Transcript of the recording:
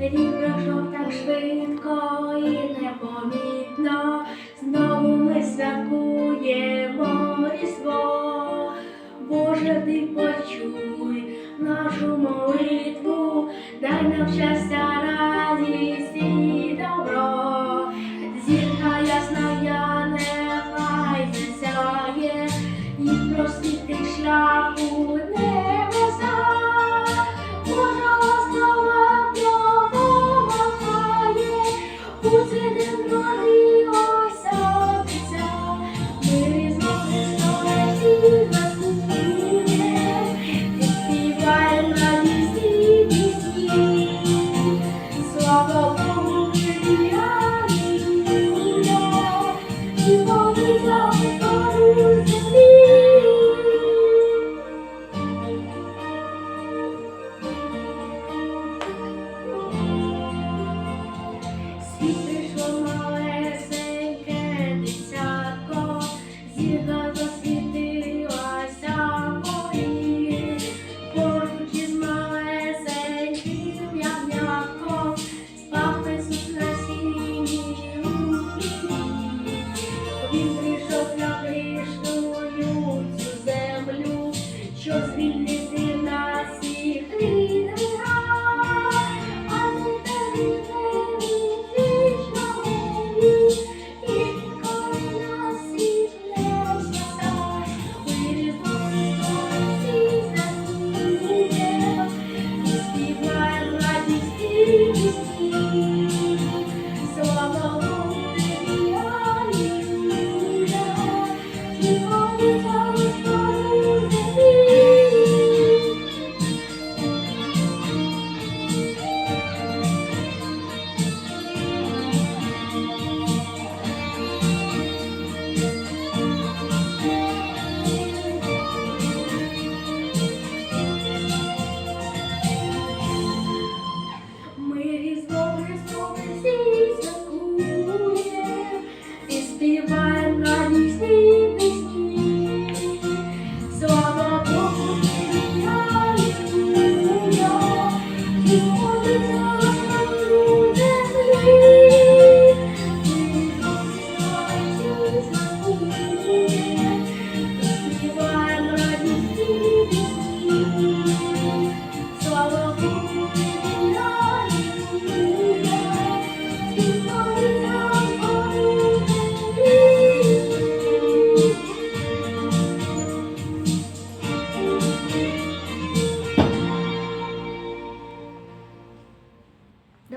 рік пройшов так швидко і непомітно, знову ми святкуємо різдво, Боже, ти почуй нашу молитву, дай нам щастя. Чи повідомив? до пляшку.